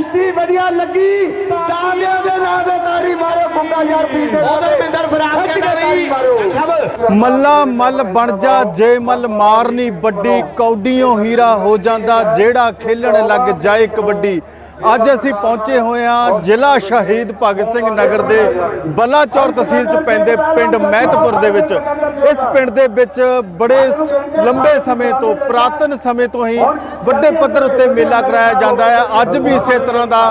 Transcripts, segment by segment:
ਕੁਸ਼ਤੀ ਵਧੀਆ ਲੱਗੀ। ਤਾਲਿਆਂ ਦੇ ਨਾਂ ਦੇ ਤਾੜੀ ਮਾਰੋ ਗੁੱਗਾ ਯਾਰ ਦੇ ਉਹਦੇ ਪਿੰਦਰ ਫਰਾਕ ਕਹਿੰਦਾ ਮਾਰੋ। ਮੱਲਾ ਮੱਲ ਬਣ ਜਾ ਜੇ ਮੱਲ ਮਾਰਨੀ ਵੱਡੀ ਕੌਡੀਆਂ ਹੀਰਾ ਹੋ ਜਾਂਦਾ ਜਿਹੜਾ ਖੇਲਣ ਲੱਗ ਜਾਏ ਕਬੱਡੀ। ਅੱਜ ਅਸੀਂ ਪਹੁੰਚੇ ਹੋਏ ਹਾਂ ਜ਼ਿਲ੍ਹਾ ਸ਼ਹੀਦ ਭਗਤ ਸਿੰਘ ਨਗਰ ਦੇ ਬਲਾਚੌਰ ਤਹਿਸੀਲ ਚ ਪੈਂਦੇ ਪਿੰਡ ਮਹਿਤਪੁਰ ਦੇ ਵਿੱਚ। ਇਸ ਪਿੰਡ ਦੇ ਵਿੱਚ ਬੜੇ ਲੰਬੇ ਸਮੇਂ ਤੋਂ, ਪ੍ਰਾਤਨ ਸਮੇਂ ਤੋਂ ਹੀ ਵੱਡੇ ਪੱਧਰ ਉੱਤੇ ਮੇਲਾ ਕਰਾਇਆ ਜਾਂਦਾ ਹੈ। ਅੱਜ ਵੀ ਇਸੇ ਤਰ੍ਹਾਂ ਦਾ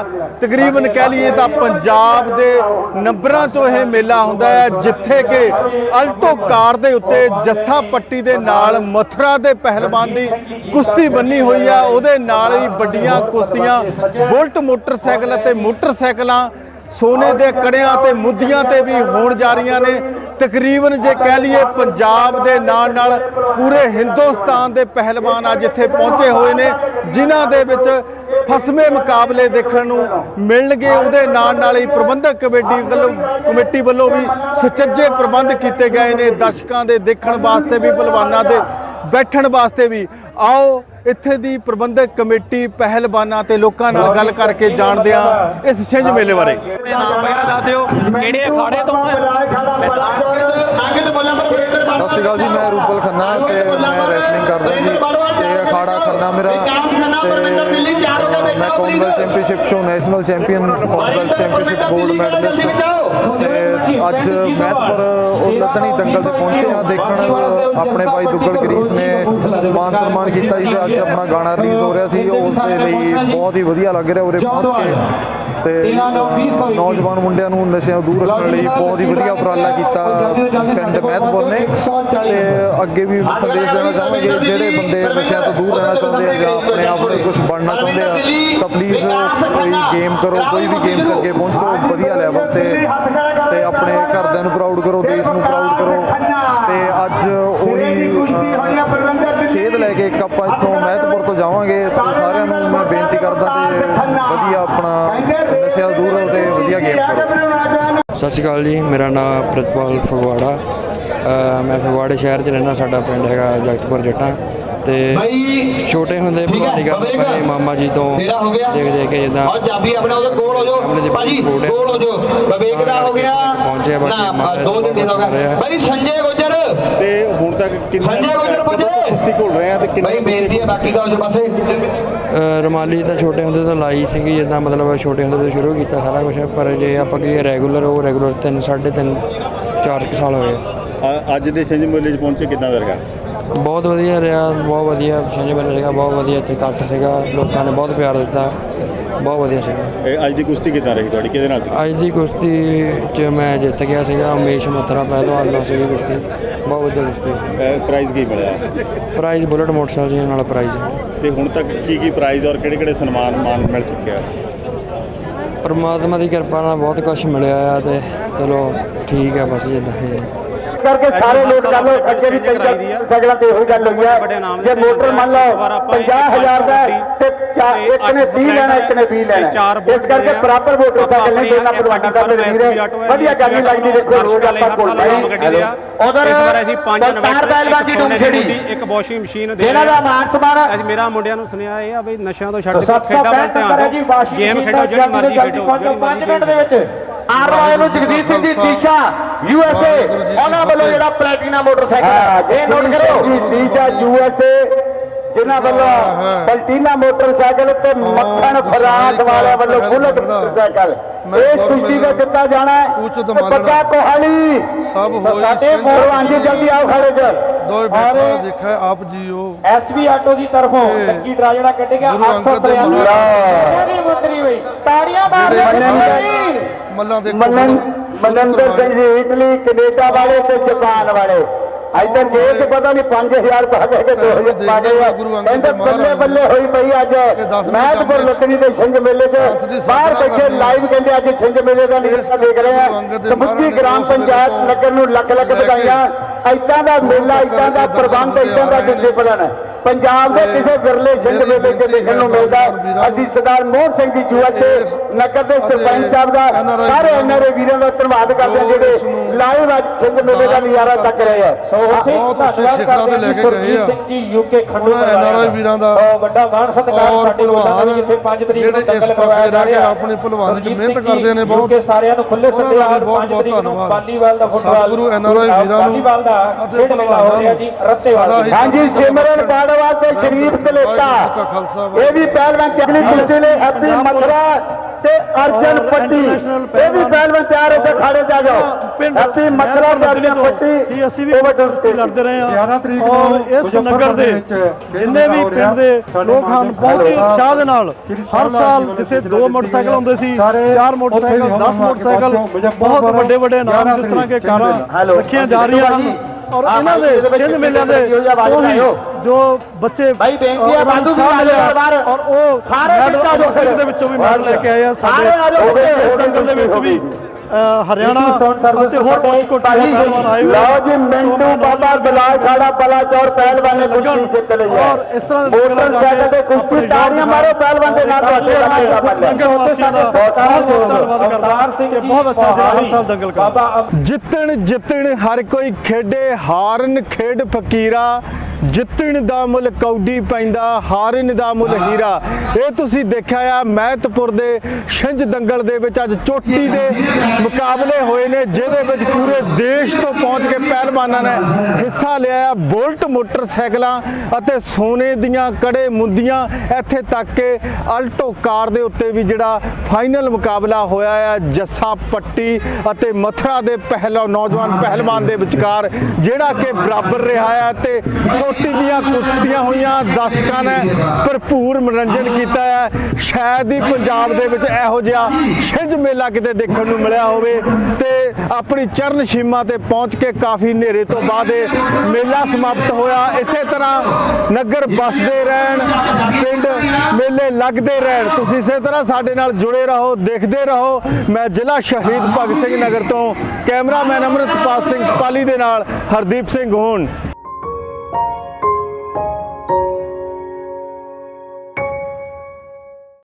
ਤਕਰੀਬਨ ਕਹਿ ਲਈਏ ਤਾਂ ਪੰਜਾਬ ਦੇ ਨੰਬਰਾਂ 'ਚੋਂ ਇਹ ਮੇਲਾ ਹੁੰਦਾ ਹੈ, ਜਿੱਥੇ ਕਿ ਅਲਟੋ ਕਾਰ ਦੇ ਉੱਤੇ ਜੱਸਾ ਪੱਟੀ ਦੇ ਨਾਲ ਮਥੁਰਾ ਦੇ ਪਹਿਲਵਾਨ ਦੀ ਕੁਸ਼ਤੀ ਬੰਨੀ ਹੋਈ ਆ। ਉਹਦੇ ਨਾਲ ਹੀ ਵੱਡੀਆਂ ਕੁਸ਼ਤੀਆਂ ਬੁਲਟ ਮੋਟਰਸਾਈਕਲ ਅਤੇ ਮੋਟਰਸਾਈਕਲਾਂ ਸੋਨੇ ਦੇ ਕੜਿਆਂ ਤੇ ਮੁੱਦੀਆਂ ਤੇ ਵੀ ਹੋਣ ਜਾ ਰਹੀਆਂ ਨੇ। ਤਕਰੀਬਨ ਜੇ ਕਹਿ ਲਈਏ ਪੰਜਾਬ ਦੇ ਨਾਲ ਨਾਲ ਪੂਰੇ ਹਿੰਦੁਸਤਾਨ ਦੇ ਪਹਿਲਵਾਨ ਅੱਜ ਇੱਥੇ ਪਹੁੰਚੇ ਹੋਏ ਨੇ, ਜਿਨ੍ਹਾਂ ਦੇ ਵਿੱਚ ਫਸਵੇਂ ਮੁਕਾਬਲੇ ਦੇਖਣ ਨੂੰ ਮਿਲਣਗੇ। ਉਹਦੇ ਨਾਲ ਨਾਲ ਹੀ ਪ੍ਰਬੰਧਕ ਕਮੇਟੀ ਵੱਲੋਂ ਕਮੇਟੀ ਵੱਲੋਂ ਵੀ ਸੁਚੱਜੇ ਪ੍ਰਬੰਧ ਕੀਤੇ ਗਏ ਨੇ। ਦਰਸ਼ਕਾਂ ਦੇ ਦੇਖਣ ਵਾਸਤੇ ਵੀ ਪਹਿਲਵਾਨਾਂ ਦੇ ਬੈਠਣ ਵਾਸਤੇ ਵੀ। ਆਓ ਇੱਥੇ ਦੀ ਪ੍ਰਬੰਧਕ ਕਮੇਟੀ ਪਹਿਲਵਾਨਾਂ ਤੇ ਲੋਕਾਂ ਨਾਲ ਗੱਲ ਕਰਕੇ ਜਾਣਦੇ ਹਾਂ ਇਸ ਛਿੰਝ ਮੇਲੇ ਬਾਰੇ। ਆਪਣੇ ਨਾਮ ਵਗੈਰਾ ਦੱਸ ਦਿਓ। ਕਿਹੜੇ ਅਖਾੜੇ ਤੋਂ ਸਤਿ ਸ਼੍ਰੀ ਅਕਾਲ ਜੀ, ਮੈਂ ਰੂਪਲ ਖੰਨਾ ਤੇ ਮੈਂ ਰੈਸਲਿੰਗ ਕਰਦਾ ਜੀ ਤੇ ਅਖਾੜਾ ਖੰਨਾ ਮੇਰਾ ਤੇ ਮੈਂ ਕਾਮਨਵੈਲਥ ਚੈਂਪੀਅਨਸ਼ਿਪ ਚੋਂ ਨੈਸ਼ਨਲ ਚੈਂਪੀਅਨ ਕਾਮਨਵੈਲਥ ਚੈਂਪੀਅਨਸ਼ਿਪ 골ਡ ਮੈਡਲਿਸਟ ਤੇ ਅੱਜ ਮਹਿਤਪੁਰ ਉਹ ਲੱਦਣੀ ਦੰਗਲ ਤੇ ਪਹੁੰਚੇ ਆ ਦੇਖਣ, ਆਪਣੇ ਭਾਈ ਦੁੱਗਲ ਗਰੀਸ ਨੇ ਮਾਨ ਸਨਮਾਨ ਕੀਤਾ ਜੀ ਤੇ ਅੱਜ ਆਪਣਾ ਗਾਣਾ ਰਿਲੀਜ਼ ਹੋ ਰਿਹਾ ਸੀ, ਉਸ ਦੇ ਲਈ ਬਹੁਤ ਹੀ ਵਧੀਆ ਲੱਗ ਰਿਹਾ ਉਰੇ ਪਹੁੰਚ ਕੇ। ਤੇ ਨੌਜਵਾਨ ਮੁੰਡਿਆਂ ਨੂੰ ਨਸ਼ਿਆਂ ਤੋਂ ਦੂਰ ਰੱਖਣ ਲਈ ਬਹੁਤ ਹੀ ਵਧੀਆ ਉਪਰਾਲਾ ਕੀਤਾ ਪਿੰਡ ਮਹਿਤਪੁਰ ਨੇ। ਤੇ ਅੱਗੇ ਵੀ ਸੰਦੇਸ਼ ਦੇਣਾ ਚਾਹਾਂਗੇ ਜਿਹੜੇ ਬੰਦੇ ਨਸ਼ਿਆਂ ਤੋਂ ਦੂਰ ਰਹਿਣਾ ਚਾਹੁੰਦੇ ਆ ਜਾਂ ਆਪਣੇ ਆਪ ਨੂੰ ਕੁਝ ਬਣਨਾ ਚਾਹੁੰਦੇ ਆ ਤਾਂ ਪਲੀਜ਼ ਕੋਈ ਗੇਮ ਕਰੋ ਕੋਈ ਵੀ ਗੇਮ 'ਚ ਅੱਗੇ ਪਹੁੰਚੋ। ਕਰਦਾ ਤੇ ਵਧੀਆ ਆਪਣਾ ਨਸ਼ਿਆਂ ਦੂਰ ਰਹੋ ਤੇ ਵਧੀਆ ਗੇਮ ਕਰੋ। ਸਤਿ ਸ਼੍ਰੀ ਅਕਾਲ ਜੀ ਮੇਰਾ ਨਾਮ ਪ੍ਰਤਪਾਲ ਫਗਵਾੜਾ। ਮੈਂ ਫਗਵਾੜੇ ਸ਼ਹਿਰ 'ਚ ਰਹਿਣਾ ਸਾਡਾ ਪਿੰਡ ਹੈਗਾ ਜਗਤਪੁਰ ਜੱਟਾਂ। ਤੇ ਛੋਟੇ ਹੁੰਦੇ ਭਲਵਾਨੀ ਕਰਦੇ ਪਏ ਮਾਮਾ ਜੀ ਤੋਂ ਦੇਖ ਦੇਖ ਕੇ ਜਿੱਦਾਂ ਔਰ ਚਾਬੀ ਆਪਣਾ ਉਹਦੇ ਕੋਲ ਹੋ ਜਾਓ। ਭਾਜੀ। ਕੋਲ ਹੋ ਜਾਓ। ਵਿਵੇਕ ਦਾ ਹੋ ਗਿਆ। ਪਹੁੰਚੇ ਆ ਬਾਕੀ ਮਹਾਰਾਜ ਦੋ ਦਿਨ ਹੋ ਕਰ ਹੈ। ਭਾਈ ਸੰਜੇ ਤੇ ਹੁਣ ਤੱਕ ਪੁੱਜੇ ਕੁਸ਼ਤੀ ਘੁਲ ਰਹੇ ਆ ਤੇ ਬੇਨਤੀ ਹੈ ਬਾਕੀ ਦਾ ਉਸ ਪਾਸੇ। ਰੁਮਾਲੀ ਤਾਂ ਛੋਟੇ ਹੁੰਦੇ ਤੋਂ ਲਾਈ ਸੀਗੀ ਜਿੱਦਾਂ ਮਤਲਬ ਛੋਟੇ ਹੁੰਦੇ ਤੋਂ ਸ਼ੁਰੂ ਕੀਤਾ ਸਾਰਾ ਕੁਝ ਪਰ ਜੇ ਆਪਾਂ ਕਹੀਏ ਰੈਗੂਲਰ ਉਹ ਰੈਗੂਲਰ 3 3.5 4 ਕੁ ਸਾਲ ਹੋਏ। ਅੱਜ ਦੇ ਛਿੰਝ ਮੇਲੇ 'ਚ ਪਹੁੰਚੇ ਕਿੱਦਾਂ ਦਾ ਬਹੁਤ ਵਧੀਆ ਰਿਹਾ ਬਹੁਤ ਵਧੀਆ ਛਿੰਝ ਮੇਲਾ ਸੀਗਾ ਬਹੁਤ ਵਧੀਆ ਇੱਥੇ ਇਕੱਠ ਸੀਗਾ ਲੋਕਾਂ ਨੇ ਬਹੁਤ ਪਿਆਰ ਦਿੱਤਾ ਬਹੁਤ ਵਧੀਆ ਸੀਗਾ। ਇਹ ਅੱਜ ਦੀ ਕੁਸ਼ਤੀ ਕਿੱਦਾਂ ਰਹੀ ਤੁਹਾਡੀ? ਕਿਹਦੇ ਨਾਲ ਸੀ? ਅੱਜ ਦੀ ਕੁਸ਼ਤੀ 'ਚ ਮੈਂ ਜਿੱਤ ਗਿਆ ਸੀਗਾ ਉਮੇਸ਼ ਮਥਰਾ ਪਹਿਲਵਾਨ ਨਾਲ ਸੀਗੀ ਕੁਸ਼ਤੀ। ਬਹੁਤ ਵਧੀਆ ਕੁਸ਼ਤੀ ਪ੍ਰਾਈਜ਼ ਕੀ ਮਿਲਿਆ? ਪ੍ਰਾਈਜ਼ ਬੁਲਟ ਮੋਟਰਸਾਈਕਲ ਜੀ ਨਾਲ ਪ੍ਰਾਈਜ਼ ਹੈ। ਤੇ ਹੁਣ ਤੱਕ ਕੀ ਕੀ ਪ੍ਰਾਈਜ਼ ਔਰ ਕਿਹੜੇ ਕਿਹੜੇ ਸਨਮਾਨ ਮਾਨ ਮਿਲ ਚੁੱਕਿਆ ਪਰਮਾਤਮਾ ਦੀ ਕਿਰਪਾ ਨਾਲ ਬਹੁਤ ਕੁਝ ਮਿਲਿਆ ਆ ਤੇ ਚਲੋ ਠੀਕ ਹੈ ਬਸ ਜਿੱਦਾਂ ਹੈ। ਇਸ ਕਰਕੇ ਸਾਰੇ ਲੋਕ ਕਰ ਲੋ ਅੱਗੇ ਵੀ ਕਈ ਸਗਲਾਂ ਤੇ ਇਹੋ ਗੱਲ ਹੋਈ ਹੈ ਜੇ ਮੋਟਰ ਮੰਨ ਲਓ 50000 ਦਾ ਤੇ ਚਾ- ਇੱਕ ਨੇ 30 ਲੈਣਾ ਇੱਕ ਨੇ 20 ਲੈਣਾ। ਇਸ ਕਰਕੇ ਬਰਾਬਰ ਮੋਟਰਸਾਈਕਲ ਨਹੀਂ ਦੇਣਾ ਪਰਵਾਨੀ ਦਾ ਵੀਰ ਹੈ ਵਧੀਆ ਜਾਨੀ ਲੱਗਦੀ ਦੇਖੋ ਰੋਜ਼ ਆਪਾਂ ਕੋਲ ਉਧਰ ਇਸ ਵਾਰ ਅਸੀਂ ਪੰਜ ਇਨਵੈਟਰ, ਇੱਕ ਸੋਨੇ ਦੀ ਮੁੰਡੀ, ਇੱਕ ਵਾਸ਼ਿੰਗ ਮਸ਼ੀਨ ਦੇ ਇਹਨਾਂ ਦਾ ਮਾਨ ਸਮਾਨ ਅੱਜ ਮੇਰਾ ਮੁੰਡਿਆਂ ਨੂੰ ਸੁਨੇਹਾ ਇਹ ਆ ਬਈ ਨਸ਼ਿਆਂ ਤੋਂ ਛੱਡ ਕੇ ਸੱਤ ਸੌ ਖੇਡਾਂ ਵੱਲ ਪੈਂਹਠ ਨੰਬਰ ਹੈ ਜੀ ਧਿਆਨ ਵਾਸ਼ਿੰਗ ਗੇਮ ਮਸ਼ੀਨ ਖੇਡੋ ਜਿਹੜੀ ਜਲਦੀ ਮਰਜ਼ੀ ਤੋਂ ਜਲਦੀ ਖੇਡੋ ਪਹੁੰਚੋ ਜਿਹੜੀ 5 ਮਰਜ਼ੀ ਮਿੰਟ ਦੇ ਵਿੱਚ। ਆਰ ਰਾਇਲ ਨੂੰ ਜਗਦੀਸ਼ ਸਿੰਘ ਦੀ ਟੀਸ਼ਾ ਯੂ ਐਸ ਏ ਉਹਨਾਂ ਵੱਲੋਂ ਜਿਹੜਾ ਪਲੈਟੀਨਾ ਮੋਟਰਸਾਈਕਲ ਇਹ ਨੋਟ ਕਰੋ। ਜੀ ਟੀਸ਼ਾ ਯੂ ਐਸ ਏ ਜਿਨ੍ਹਾਂ ਵੱਲੋਂ ਪਲਟੀਨਾ ਮੋਟਰਸਾਈਕਲ ਤੇ ਮੱਖਣ ਫਰਾਂਸ ਵਾਲਿਆਂ ਵੱਲੋਂ ਬੁਲਟ ਮੋਟਰਸਾਈਕਲ। ਇਸ ਕੁਸ਼ਤੀ ਦਾ ਜਿੱਤਾ ਜਾਣਾ ਹੈ। ਬੱਗਾ ਕੋਹਾਲੀ। ਸਭ ਹੋਈ ਸਾਡੇ। ਪਹਿਲਵਾਨ ਜੀ ਜਲਦੀ ਆਓ ਖੜੇ ਚ ਦੋ ਬੈਠਾ ਦੇਖਿਆ ਆਪ ਜੀਓ। ਐਸਵੀ ਆਟੋ ਦੀ ਤਰਫੋਂ ਲੱਕੀ ਡਰਾ ਜਿਹੜਾ 853 ਮਹਾਰਾਜ। ਦੀ ਮੁੰਦਰੀ ਹੋਈ। ਤਾੜੀਆਂ ਮਾਰਦੇ ਮੱਲਾਂ ਦੇ ਮਨੰਦਰ ਸਿੰਘ ਜੀ ਇਟਲੀ ਕੈਨੇਡਾ ਵਾਲੇ ਤੇ ਜਾਪਾਨ ਵਾਲੇ। ਇੱਧਰ ਜੇਬ 'ਚ ਪਤਾ ਨਹੀਂ 5000 ਪਾ ਕੇ ਕਿ 2000 ਪਾ ਅੰਗਦ ਕਹਿੰਦੇ ਬੱਲੇ ਬੱਲੇ ਹੋਈ ਪਈ ਅੱਜ ਮਹਿਤਪੁਰ ਲੁੱਟਣੀ ਦੇ ਸਿੰਘ ਮੇਲੇ 'ਚ। ਦੀ ਬਾਹਰ ਬੈਠੇ ਲਾਈਵ ਕਹਿੰਦੇ ਅੱਜ ਸਿੰਘ ਮੇਲੇ ਦਾ ਨਿਰੀਖਣ ਦੇਖ ਰਹੇ ਆ। ਸਮੁੱਚੀ ਗ੍ਰਾਮ ਪੰਚਾਇਤ ਨਗਰ ਨੂੰ ਲੱਖ ਲੱਖ ਵਧਾਈਆਂ। ਇੱਦਾਂ ਦਾ ਮੇਲਾ ਇੱਦਾਂ ਦਾ ਪ੍ਰਬੰਧ ਇੱਦਾਂ ਦਾ। ਡਿਸਪਲਨ ਪੰਜਾਬ ਦੇ ਕਿਸੇ ਵਿਰਲੇ ਸਿੰਘ ਮੇਲੇ 'ਚ ਦੇਖਣ ਨੂੰ ਮਿਲਦਾ ਹੈ। ਅਸੀਂ ਸਰਦਾਰ ਮੋਹਨ ਸਿੰਘ ਜੀ ਜੂਆ ਤੇ ਨਗਰ ਦੇ ਸਰਪੰਚ ਸਾਹਿਬ ਦਾ ਸਾਰੇ ਐਨਆਰਏ ਵੀਰਾਂ ਦਾ ਧੰਨਵਾਦ ਕਰਦੇ ਹਾਂ ਜਿਹੜੇ ਲਾਈਵ ਅੱਜ ਸਿੰਘ ਮੇਲੇ ਦਾ ਨਜ਼ਾਰਾ ਤੱਕ ਰਹੇ ਆ। ਸੋ ਬਹੁਤ ਉੱਚੇ ਸਿਖਰਾਂ ਤੇ ਲੈ ਕੇ ਗਏ ਆ। ਸਿੰਘ ਜੀ ਯੂਕੇ ਖੰਡੂ NRI ਵੀਰਾਂ ਦਾ ਵੱਡਾ ਮਾਣ ਸਤਿਕਾਰ ਸਾਡੇ ਕੋਲ ਭਲਵਾਨ ਜਿੱਥੇ 5 ਤਰੀਕ ਨੂੰ ਦੰਗਲ ਕਰਵਾਇਆ ਜਾ ਰਹਿ। ਆਪਣੇ ਭਲਵਾਨ ਸੁਰਜੀਤ ਮਿਹਨਤ ਕਰਦੇ ਨੇ ਜੀ, ਬਹੁਤ। ਯੂਕੇ ਸਾਰਿਆਂ ਨੂੰ ਖੁੱਲੇ ਸੱਦੇ ਦਾ ਆ ਵੀ ਬਹੁਤ 5 ਬਹੁਤ ਤਰੀਕ ਨੂੰ ਧੰਨਵਾਦ। ਬਾਲੀਵਾਲ ਦਾ ਫੁੱਟਬਾਲ ਸਤਿਗੁਰੂ NRI ਵੀਰਾਂ ਨੂੰ ਬਾਲੀਵਾਲ ਦਾ ਖੇਡ ਮੇਲਾ ਹੋ ਰਿਹਾ ਜੀ ਰੱਤੇਵਾਲ ਹੀ ਹਾਂਜੀ ਸਿਮਰਨ ਤੇ ਸ਼ਰੀਫ ਕਲੇਟਾ ਜੀ ਇਹ ਵੀ ਪਹਿਲਵਾਨ ਤੇ ਅਗਲੀ ਕੁਸ਼ਤੀ ਲਈ ਹੈਪੀ ਮਥਰਾ ਤੇ ਅਰਜਨ ਪੱਟੀ। ਇਹ ਵੀ ਪਹਿਲਵਾਨ ਤਿਆਰ ਹੋ ਕੇ ਖਾੜੇ ਆ ਜਾਓ। ਹੈਪੀ ਮਥਰਾ ਤੇ ਅਰਜਨ ਪੱਟੀ ਅਸੀਂ ਵੀ ਲੜਦੇ ਰਹੇ ਹਾਂ। ਔਰ ਇਸ ਨਗਰ ਦੇ ਜਿੰਨੇ ਵੀ ਪਿੰਡ ਦੇ ਲੋਕ ਹਨ ਬਹੁਤ ਹੀ ਉਤਸ਼ਾਹ ਦੇ ਨਾਲ। ਹਰ ਸਾਲ ਜਿੱਥੇ ਦੋ ਮੋਟਰਸਾਈਕਲ ਹੁੰਦੇ ਸੀ ਚਾਰ ਮੋਟਰਸਾਈਕਲ 10 ਮੋਟਰਸਾਈਕਲ ਬਹੁਤ ਵੱਡੇ ਵੱਡੇ ਨਾਮ ਜਿਸ ਤਰ੍ਹਾਂ ਕੇ ਕਾਰਾਂ ਰੱਖੀਆਂ ਜਾ ਰਹੀਆਂ ਹਨ। ਔਰ ਇਹਨਾਂ ਦੇ ਛਿੰਝ ਮੇਲਿਆਂ ਦੇ ਉਹੀ ਜੋ ਬੱਚੇ ਭਾਈ ਬੇਨਤੀ ਹੈ ਬੰਦੂ ਵੀ ਆ ਜਾਓ ਔਰ ਉਹ ਸਾਰੇ ਦੇ ਵਿੱਚੋਂ ਵੀ ਮੈਡਲ ਲੈ ਕੇ ਆਏ ਆ ਸਾਡੇ ਇਸ ਦੰਗਲ ਦੇ ਵਿੱਚ ਵੀ ਹਰਿਆਣਾ ਅਤੇ ਹੋਰ ਕੁਝ ਕੋਟੀਆਂ ਪਹਿਲਵਾਨ ਆਏ ਹੋਏ ਲਓ ਜੀ ਮਿੰਟੂ ਬਾਬਾ ਬਲਾਲ ਖਾੜਾ ਬਲਾ ਚੌਰ ਪਹਿਲਵਾਨ ਨੇ ਕੁਸ਼ਤੀ ਜਿੱਤ ਲਈ ਹੈ। ਔਰ ਇਸ ਤਰ੍ਹਾਂ ਦੇ ਮੋਟਰਸਾਈਕਲ ਤੇ ਕੁਸ਼ਤੀ ਤਾੜੀਆਂ ਮਾਰੋ ਪਹਿਲਵਾਨ ਦੇ ਨਾਲ ਤੁਹਾਡੇ ਨਾਲ ਦਾ ਦਾ। ਬਹੁਤ ਬਹੁਤ ਧੰਨਵਾਦ ਕਰਦਾ ਕਿ ਬਹੁਤ ਅੱਛਾ ਜਿਹੜਾ ਹਰ ਸਾਲ ਦੰਗਲ ਕਰਦਾ। ਜਿੱਤਣ ਜਿੱਤਣ ਹਰ ਕੋਈ ਖੇਡੇ ਹਾਰਨ ਖੇਡ ਫਕੀਰਾ ਜਿੱਤਣ ਦਾ ਮੁੱਲ ਕੌਡੀ ਪੈਂਦਾ, ਹਾਰਨ ਦਾ ਮੁੱਲ ਹੀਰਾ। ਇਹ ਤੁਸੀਂ ਦੇਖਿਆ ਆ, ਮਹਿਤਪੁਰ ਦੇ ਛਿੰਝ ਦੰਗਲ ਦੇ ਵਿੱਚ ਅੱਜ ਚੋਟੀ ਦੇ ਮੁਕਾਬਲੇ ਹੋਏ ਨੇ, ਜਿਹਦੇ ਵਿੱਚ ਪੂਰੇ ਦੇਸ਼ ਤੋਂ ਪਹੁੰਚ ਕੇ ਪਹਿਲਵਾਨਾਂ ਨੇ ਹਿੱਸਾ ਲਿਆ ਆ, ਬੁਲਟ ਮੋਟਰਸਾਈਕਲਾਂ ਅਤੇ ਸੋਨੇ ਦੀਆਂ ਕੜੇ ਮੁੰਦੀਆਂ। ਇੱਥੇ ਤੱਕ ਕਿ ਅਲਟੋ ਕਾਰ ਦੇ ਉੱਤੇ ਵੀ ਜਿਹੜਾ ਫਾਈਨਲ ਮੁਕਾਬਲਾ ਹੋਇਆ ਆ, ਜੱਸਾ ਪੱਟੀ ਅਤੇ ਮਥਰਾ ਦੇ ਪਹਿਲਾ ਨੌਜਵਾਨ ਪਹਿਲਵਾਨ ਦੇ ਵਿਚਕਾਰ, ਜਿਹੜਾ ਕਿ ਬਰਾਬਰ ਰਿਹਾ ਆ ਤੇ ਚੋਟੀ ਦੀਆਂ ਕੁਸ਼ਤੀਆਂ ਹੋਈਆਂ, ਦਰਸ਼ਕਾਂ ਨੇ ਭਰਪੂਰ ਮਨੋਰੰਜਨ ਕੀਤਾ ਹੈ। ਸ਼ਾਇਦ ਹੀ ਪੰਜਾਬ ਦੇ ਵਿੱਚ ਇਹੋ ਜਿਹਾ ਛਿੰਝ ਮੇਲਾ ਕਿਤੇ ਦੇਖਣ ਨੂੰ ਮਿਲਿਆ ਹੋਵੇ ਤੇ ਆਪਣੀ ਚਰਨ ਸੀਮਾ ਤੇ ਪਹੁੰਚ ਕੇ ਕਾਫੀ ਹਨੇਰੇ ਤੋਂ ਬਾਅਦ ਇਹ ਮੇਲਾ ਸਮਾਪਤ ਹੋਇਆ। ਇਸੇ ਤਰ੍ਹਾਂ ਨਗਰ ਬਸਦੇ ਰਹਿਣ, ਪਿੰਡ ਮੇਲੇ ਲੱਗਦੇ ਰਹਿਣ। ਤੁਸੀਂ ਇਸੇ ਤਰ੍ਹਾਂ ਸਾਡੇ ਨਾਲ ਜੁੜੇ ਰਹੋ, ਦੇਖਦੇ ਰਹੋ। ਮੈਂ ਜ਼ਿਲ੍ਹਾ ਸ਼ਹੀਦ ਭਗਤ ਸਿੰਘ ਨਗਰ ਤੋਂ ਕੈਮਰਾਮੈਨ ਅਮਰਿਤਪਾਲ ਸਿੰਘ ਪਾਲੀ ਦੇ ਨਾਲ ਹਰਦੀਪ ਸਿੰਘ ਹੋਣ।